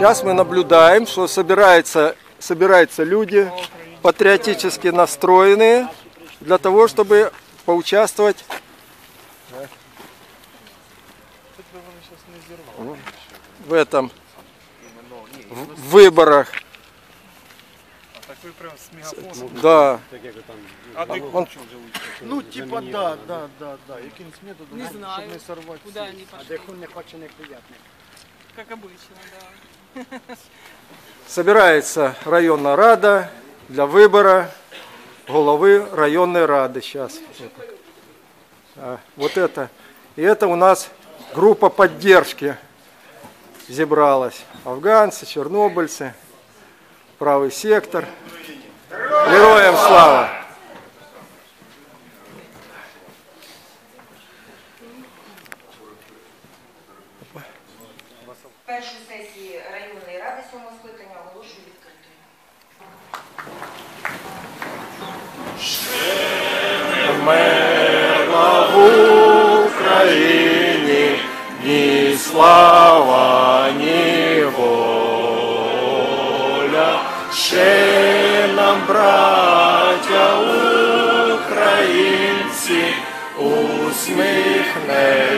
Сейчас мы наблюдаем, что собираются, собираются люди патриотически настроенные для того, чтобы поучаствовать в этом в выборах. Прям мегафоном. Да. А Он- Ну, типа, да, да, да, да. Якимсь методом, Не щоб знаю, не сорвати. куда они А пошли. дехто не хоче неприятних. Как обычно, да. Собирается районная рада для выбора головы районной рады сейчас. вот это. И это у нас группа поддержки зібралась. Афганцы, чернобыльцы, правый сектор. Героям слава!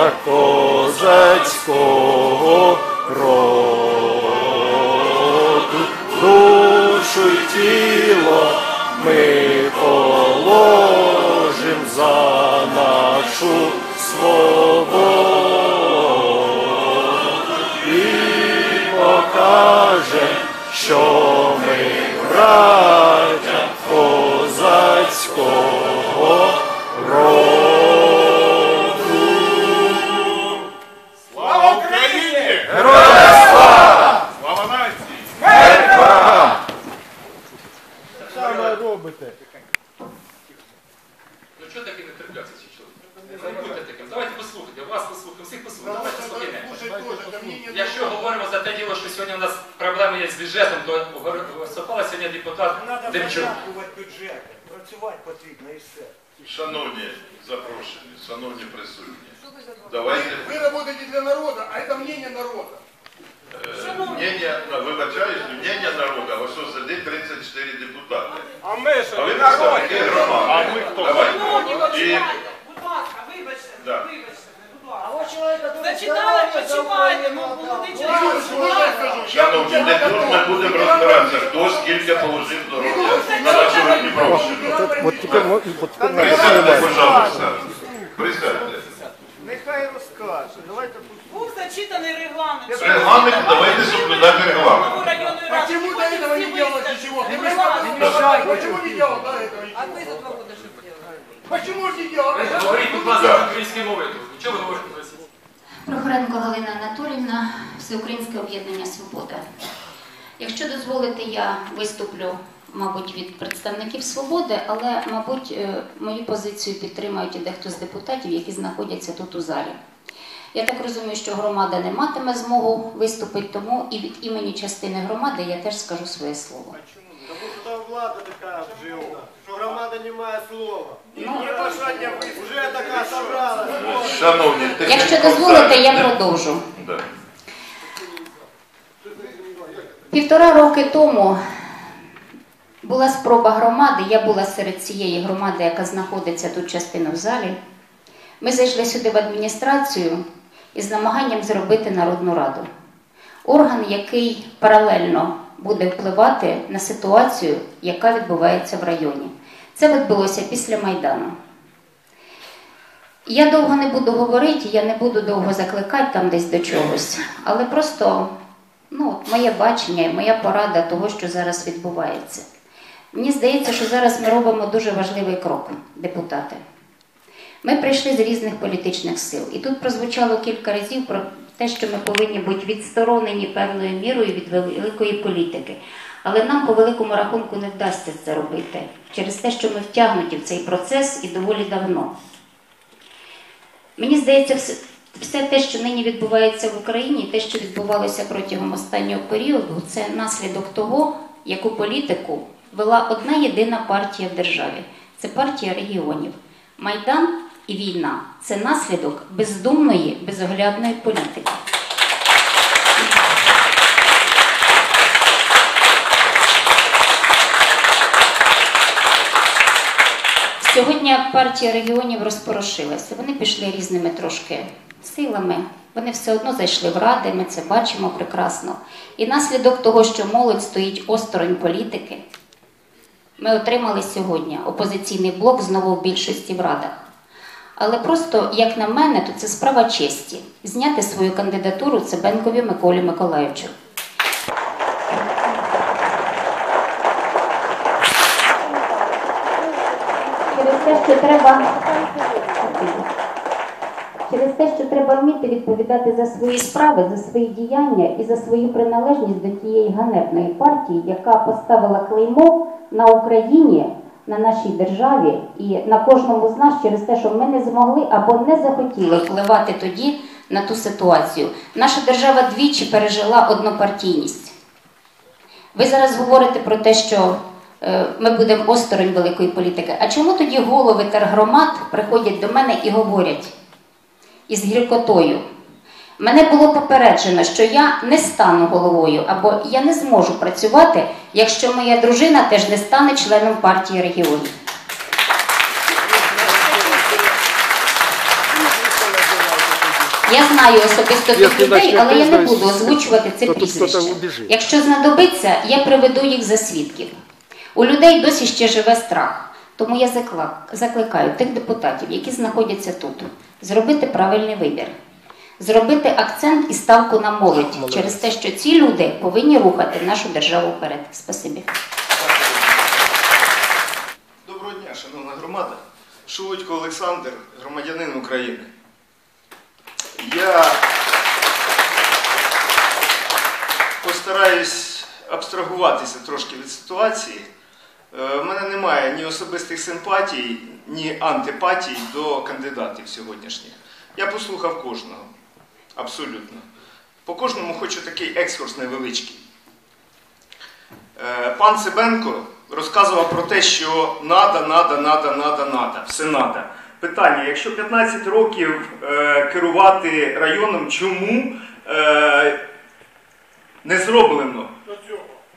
браття козацького роду. Душу й тіло ми положим за нашу свободу і покажем, що ми браття шановні присутні, давайте Ви працюєте для народу, а це мнення народу. е, ну, вибачаюсь, мнення народу, ось ось сидить 34 депутати. А ми А що, ви ви представники громади. А ми хто? Давайте. Шановні, І. Будь ласка, вибачте, Да. вибачте. А Зачитали, почувайте, ну, молодий чоловік. Шановні, не тут ми будемо розбиратися, хто скільки положив здоров'я на нашому Дніпровщину. Вот теперь, мо- вот теперь мы Присядьте, пожалуйста. Присядьте. Нехай розкаже. Давайте Був зачитаний регламент. Регламент, давайте соблюдати регламент. Почему до этого не делать ничего? Не мешай. Почему не делать до этого А ви за два роки що зробили? Почему же не делать? Говоріть, будь ласка, українською мовою. Чого ви говорите? Прохоренко Галина Анатолівна, Всеукраїнське об'єднання Свобода. Якщо дозволите, я виступлю, мабуть, від представників свободи, але, мабуть, е, мою позицію підтримають і дехто з депутатів, які знаходяться тут у залі. Я так розумію, що громада не матиме змогу виступити, тому і від імені частини громади я теж скажу своє слово. Тому що влада така вживна, що громада не має слова. І є бажання вже така. Шановні, Якщо дозволите, я продовжу. Да. Півтора роки тому була спроба громади, я була серед цієї громади, яка знаходиться тут частина в залі. Ми зайшли сюди в адміністрацію із намаганням зробити народну раду. Орган, який паралельно буде впливати на ситуацію, яка відбувається в районі. Це відбулося після Майдану. Я довго не буду говорити, я не буду довго закликати там десь до чогось, але просто Ну, моє бачення і моя порада того, що зараз відбувається. Мені здається, що зараз ми робимо дуже важливий крок, депутати. Ми прийшли з різних політичних сил, і тут прозвучало кілька разів про те, що ми повинні бути відсторонені певною мірою від великої політики. Але нам по великому рахунку не вдасться це робити через те, що ми втягнуті в цей процес і доволі давно. Мені здається, все, те, що нині відбувається в Україні, те, що відбувалося протягом останнього періоду, це наслідок того, яку політику вела одна єдина партія в державі це партія регіонів. Майдан і війна це наслідок бездумної, безоглядної політики. Сьогодні партія регіонів розпорошилася. Вони пішли різними трошки силами. Вони все одно зайшли в ради, ми це бачимо прекрасно. І наслідок того, що молодь стоїть осторонь політики, ми отримали сьогодні опозиційний блок знову в більшості в радах. Але просто, як на мене, то це справа честі зняти свою кандидатуру Цибенкові Миколі Миколаївичу. Через те, що треба через те, що треба вміти відповідати за свої справи, за свої діяння і за свою приналежність до тієї ганебної партії, яка поставила клеймо на Україні, на нашій державі і на кожному з нас через те, що ми не змогли або не захотіли впливати тоді на ту ситуацію. Наша держава двічі пережила однопартійність. Ви зараз говорите про те, що е, ми будемо осторонь великої політики. А чому тоді голови тергромад приходять до мене і говорять із гіркотою? Мене було попереджено, що я не стану головою, або я не зможу працювати, якщо моя дружина теж не стане членом партії регіонів. Я знаю особисто тих людей, але я не буду озвучувати це прізвище. Якщо знадобиться, я приведу їх за свідків. У людей досі ще живе страх. Тому я закликаю тих депутатів, які знаходяться тут, зробити правильний вибір, зробити акцент і ставку на молодь через те, що ці люди повинні рухати нашу державу вперед. Спасибі. Доброго дня, шановна громада. Шулудько Олександр, громадянин України. Я постараюсь абстрагуватися трошки від ситуації. Е, В мене немає ні особистих симпатій, ні антипатій до кандидатів сьогоднішніх. Я послухав кожного. Абсолютно. По кожному хочу такий екскурс невеличкий. Е, Пан Цибенко розказував про те, що надо, надо, надо, надо, надо, все надо. Питання: якщо 15 років е, керувати районом, чому не зроблено?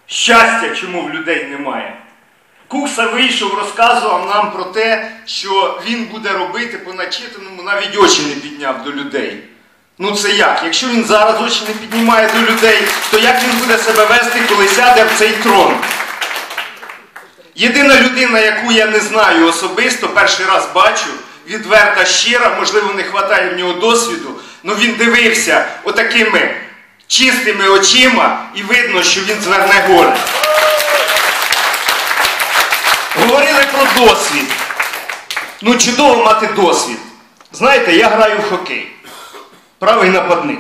Щастя, чому в людей немає? Кукса вийшов, розказував нам про те, що він буде робити по начитаному, навіть очі не підняв до людей. Ну це як? Якщо він зараз очі не піднімає до людей, то як він буде себе вести, коли сяде в цей трон? Єдина людина, яку я не знаю особисто, перший раз бачу, відверта, щира, можливо, не вистачає в нього досвіду, але він дивився отакими чистими очима і видно, що він зверне гори. Говорили про досвід. Ну, чудово мати досвід. Знаєте, я граю в хокей. Правий нападник.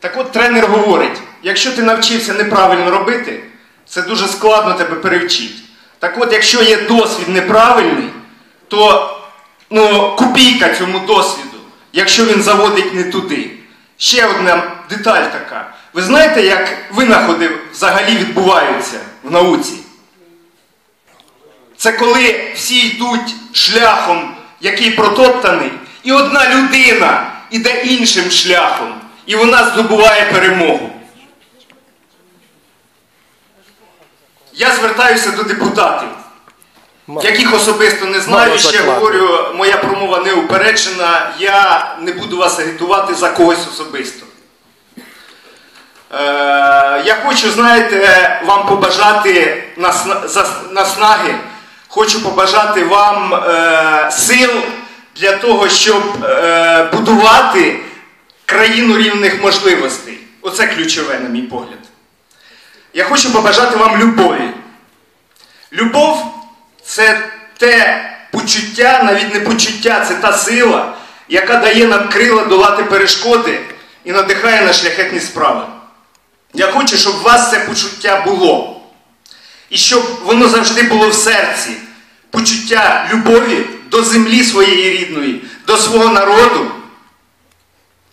Так от тренер говорить: якщо ти навчився неправильно робити, це дуже складно тебе перевчити. Так от, якщо є досвід неправильний, то ну, копійка цьому досвіду, якщо він заводить не туди. Ще одна деталь така. Ви знаєте, як винаходи взагалі відбуваються в науці? Це коли всі йдуть шляхом, який протоптаний, і одна людина іде іншим шляхом, і вона здобуває перемогу. Я звертаюся до депутатів, яких особисто не знаю, ще говорю, моя промова не упереджена, я не буду вас агітувати за когось особисто. Е, я хочу, знаєте, вам побажати наснаги, хочу побажати вам е, сил для того, щоб е, будувати країну рівних можливостей. Оце ключове, на мій погляд. Я хочу побажати вам любові. Любов це те почуття, навіть не почуття, це та сила, яка дає нам крила долати перешкоди і надихає на шляхетні справи. Я хочу, щоб у вас це почуття було. І щоб воно завжди було в серці. Почуття любові до землі своєї рідної, до свого народу.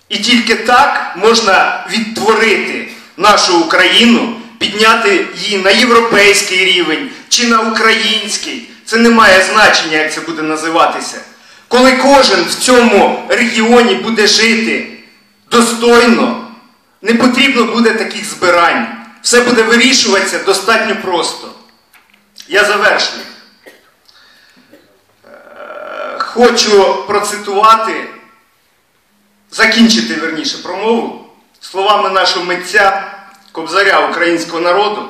І тільки так можна відтворити нашу Україну, підняти її на європейський рівень чи на український. Це не має значення, як це буде називатися. Коли кожен в цьому регіоні буде жити достойно, не потрібно буде таких збирань. Все буде вирішуватися достатньо просто. Я завершую. Е, Хочу процитувати закінчити верніше промову словами нашого митця, кобзаря українського народу.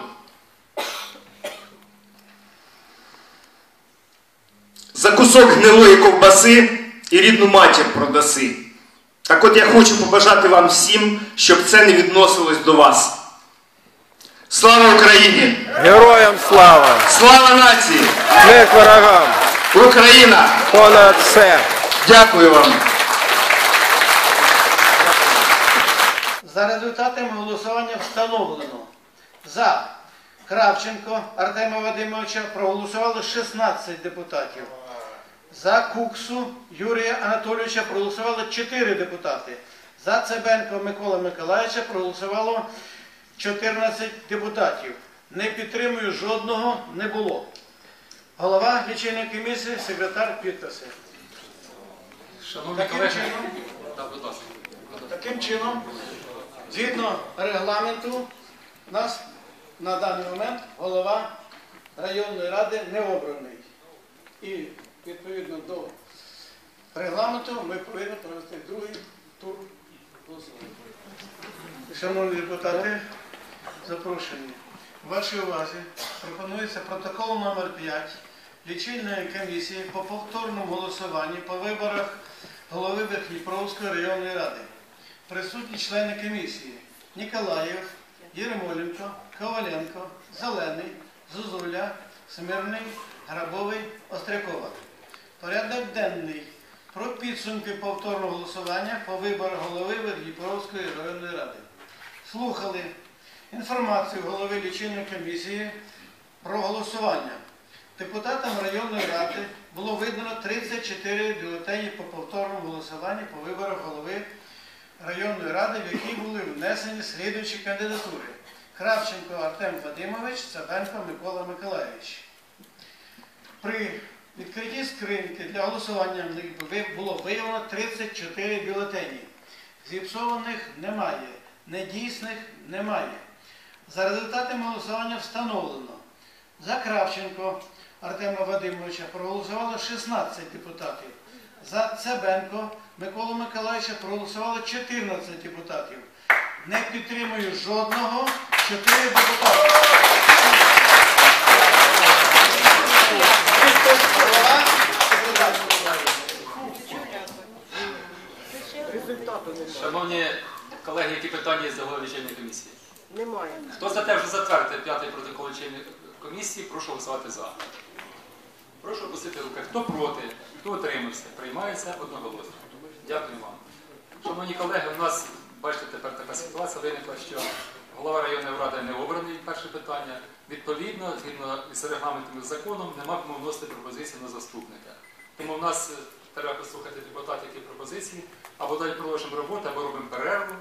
За кусок гнилої ковбаси і рідну матір продаси. Так от я хочу побажати вам всім, щоб це не відносилось до вас. Слава Україні! Героям слава! Слава нації! Смерть ворогам! Україна! Понад все! Дякую вам! За результатами голосування встановлено. За Кравченко Артема Вадимовича проголосували 16 депутатів. За Куксу Юрія Анатолійовича проголосували 4 депутати. За Цебенко Микола Миколаївича проголосувало 14 депутатів. Не підтримую жодного не було. Голова лічильної комісії, секретар підписи. Шановні Таким колеги, чином, Так, будь ласка. Таким чином, згідно регламенту, нас на даний момент голова районної ради не обраний. І відповідно до регламенту ми повинні провести другий тур голосування. Шановні депутати, запрошені. Вашій увазі пропонується протокол номер 5 лічильної комісії по повторному голосуванні по виборах голови Верхніпровської районної ради. Присутні члени комісії Ніколаєв, Єремоленко, Коваленко, Зелений, Зузуля, Смирний, Грабовий, Острякова. Порядок денний про підсумки повторного голосування по виборах голови Верхніпровської районної ради. Слухали інформацію голови лічильної комісії про голосування. Депутатам районної ради було видано 34 бюлетені по повторному голосуванні по виборах голови районної ради, в які були внесені слідуючі кандидатури. Кравченко Артем Вадимович, Цабенко Микола Миколаївич. При відкритті скриньки для голосування було виявлено 34 бюлетені. Зіпсованих немає, недійсних немає. За результатами голосування встановлено. За Кравченко Артема Вадимовича проголосувало 16 депутатів. За Цебенко Миколу Миколаївича проголосувало 14 депутатів. Не підтримую жодного 4 депутати. Шановні колеги, які питання з голови комісії? Немає. Хто за те, вже затвердити п'ятий протокол комісії, прошу голосувати за. Прошу опустити руки. Хто проти, хто утримався, приймається одноголосно. Дякую вам. Шановні колеги, у нас, бачите, тепер така ситуація виникла, що голова районної ради не обраний, перше питання. Відповідно, згідно з регламентом і законом, нема кому вносити пропозиції на заступника. Тому в нас е, треба послухати депутатів, які пропозиції, або далі продовжимо роботу, або робимо перерву.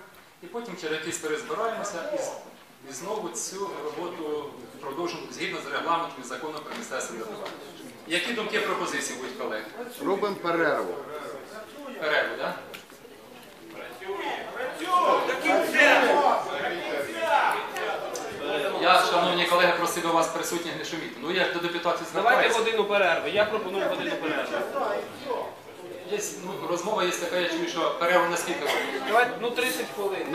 І потім через якийсь період збираємося і, і знову цю роботу продовжимо згідно з регламентом і законом про місцеве самоврядування. Які думки пропозиції будуть колеги? Робимо перерву. Перерву, так? Я, шановні колеги, просив би вас присутніх не шуміти. Ну я ж до депутатів Давайте годину перерви. Я пропоную годину перерви. Є, ну, розмова є така, я чую, що перерву на скільки годин. Давайте, ну 30 хвилин.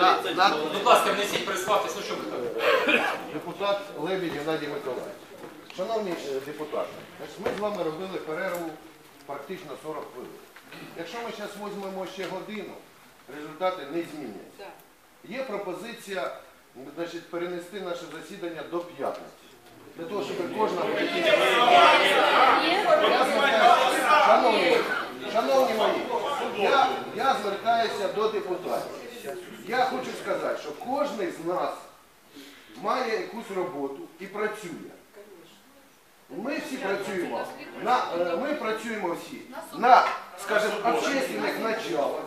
Будь ласка, внесіть, представтесь, ну що ви так? Депутат Лебідь Геннадій Миколаївич. Шановні е, депутати, значить, ми з вами робили перерву практично 40 хвилин. Якщо ми зараз візьмемо ще годину, результати не зміняться. Є пропозиція значить, перенести наше засідання до п'ятниці. Для того, щоб кожна Шановні, шановні мої, я, я звертаюся до депутатів. Я хочу сказати, що кожен з нас має якусь роботу і працює. Ми всі працюємо. На, е, ми працюємо всі на, скажімо, общественних началах.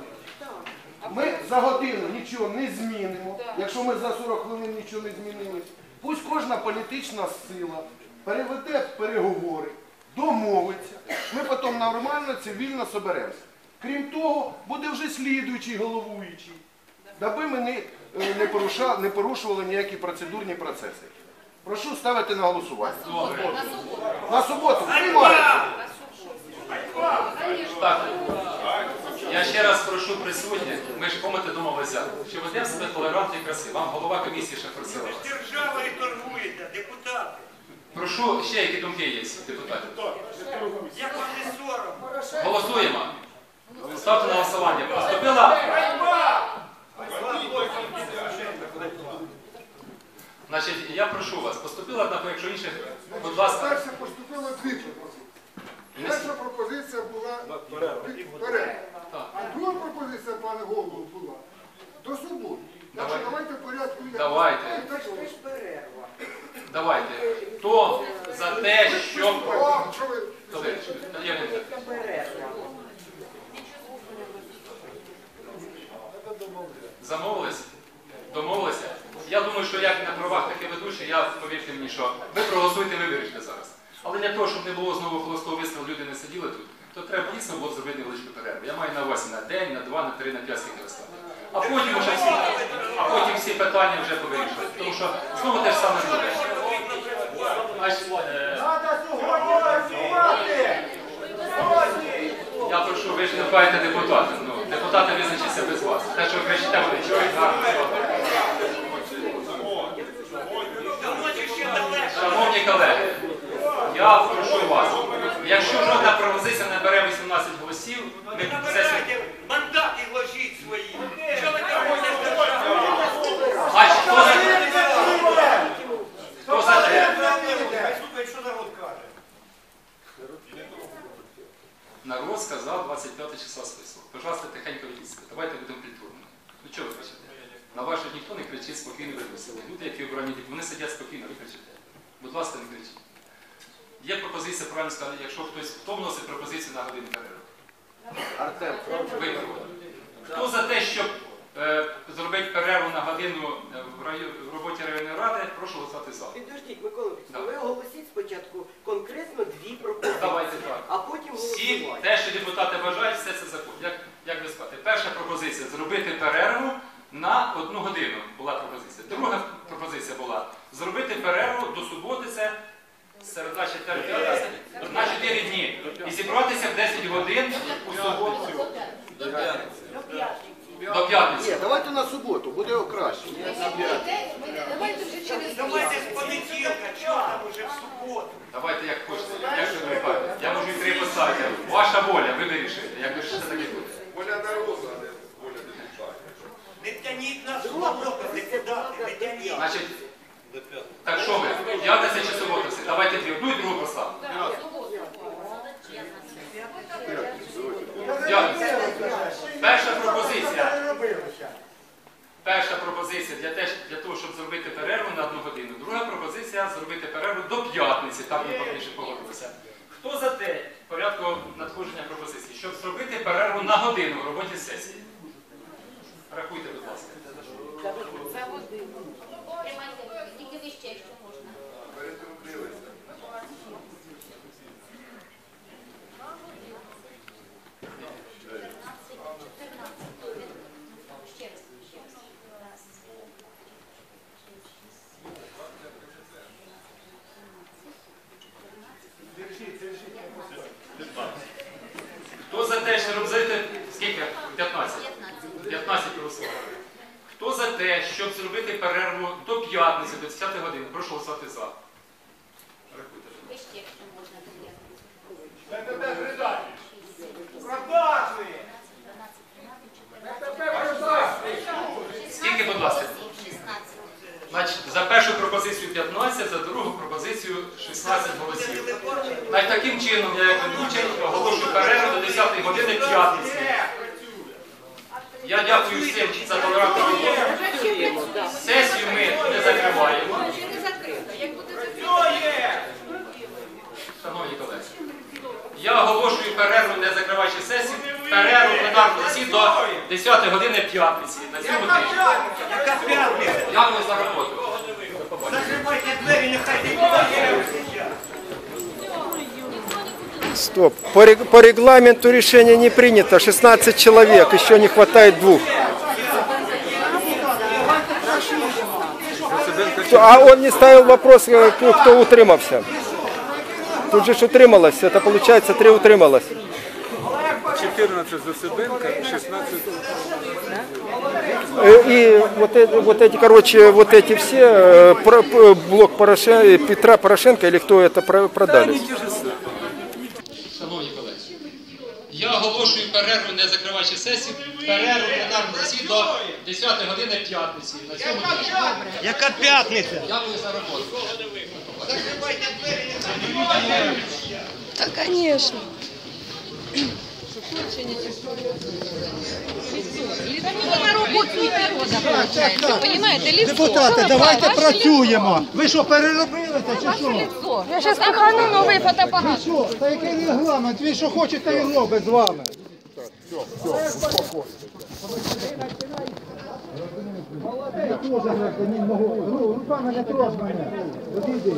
Ми за годину нічого не змінимо, якщо ми за 40 хвилин нічого не змінили. Пусть кожна політична сила переведе переговори, домовиться. Ми потім нормально, цивільно соберемося. Крім того, буде вже слідуючий головуючий, даби ми не, е, не, поруша- не порушували ніякі процедурні процеси. Прошу ставити на голосування. На суботу приймаєте. Так. Я ще раз прошу присутніх, ми ж помните домовилися, що ведемо себе толерантно і красиво. Вам голова комісії ще просила. Держава і торгуєте, депутати. Прошу, ще які думки є, депутатів. Як вам не соромно? Голосуємо. Ставте на голосування. Поступила. Значить, я прошу вас, поступила одна, якщо інших, будь ласка. Перше поступило дві пропозиції. Перша пропозиція була вперед. А друга пропозиція, пане голову, була до суботи. Так що Давайте. давайте в порядку. Давайте. Що- Давайте. Хто за те, щоб... Замовились? Домовилися? Я думаю, що як на правах таке ведучий, я повірте мені, що ви проголосуєте, ви вирішите зараз. Але для того, щоб не було знову холостого вистрілу, люди не сиділи тут, то треба дійсно було зробити невеличку перерву. Я маю на увазі на день, на два, на три, на п'ять скільки вистати. А потім вже всі, всі питання вже повирішувати. Тому що знову те ж саме буде. Значить, е, Я прошу, ви ж не паєте депутати. Ну, депутати визначаться без вас. Те, що ви кричите, вони чують гарно. До ночі ще далеко. Шановні колеги, я прошу вас, якщо жодна пропозиція не бере 18 голосів, ми Ви сесію... набирайте мандати ложіть свої. Що ви торгуєте з державою? Значить, хто за Хто за те? Слухай, що народ каже. Народ сказав 25 числа список. Пожалуйста, тихенько відійдіть. Давайте будемо культурними. Ну чого ви кричите? На ваших ніхто не кричить, спокійно виписали. Люди, які обрані, вони сидять спокійно, ви кричите. Будь ласка, не кричіть. Є пропозиція, правильно сказати, якщо хтось, хто вносить пропозицію на годину перерву? Артем, Ви Хто за те, щоб е, зробити перерву на годину е, в, раю- в роботі районної ради, прошу голосувати за. Підождіть, Микола ви оголосіть спочатку конкретно дві пропозиції, Давайте так. а потім Всі те, що депутати бажають, все це закон. Як, як ви сказати? Перша пропозиція зробити перерву на одну годину. Була пропозиція. Друга пропозиція була зробити перерву до суботи, це середа четвер, п'ятниця, на 4 дні. І зібратися в 10 годин у суботу до п'ятниці. Ні, давайте на суботу, буде краще. Давайте вже через з понеділка, чого там уже в суботу? Давайте як хочете, як ви вибираєте. Я можу і три поставити. Ваша воля, ви вирішуєте. Як ви ще таке буде. Воля народу, а не воля депутатів. Не тяніть нас в болото, депутати, не тяніть. Значить, так що ми? П'ятниця чи субота все? Давайте дві. Одну і другу поставимо. П'ятниця. Перша пропозиція. Перша пропозиція для, те, для того, щоб зробити перерву на одну годину. Друга пропозиція зробити перерву до п'ятниці, так ми пізніше погодилися. Хто за те в порядку надходження пропозиції, щоб зробити перерву на годину в роботі сесії? Рахуйте, будь ласка. Тільки вище, якщо можна. Ще раз, ще раз. Раз. Хто за те, щоб зробити скільки? 15. 15 голосували. Хто за те, щоб зробити перерву до п'ятниці, до 10 години? Прошу голосувати за. Стоп. По, рег- по регламенту решение не принято. 16 человек, еще не хватает двух. А он не ставил вопрос, э, кто утримався. Тут же ж утрималось, это получается три утрималось. 14 за Сибенка, 16 Э, И вот, это- вот эти, короче, вот эти все, э, блок Порошенко, Петра Порошенко или кто это про- продали? Шановні я оголошую перерву, не закриваючи сесію, перерву пленарну сесію до 10 години п'ятниці. На цьому. Яка п'ятниця? Дякую за роботу. Закривайте двері, нехай Да, конечно. на роботу Понимаете. Депутати, давайте працюємо. Ви що, переробилися чи що? Я сейчас пихану новий фотоапарат. Що? Та який регламент? Ви що хочете і робить з вами? Руками не трожь мене. Одійди.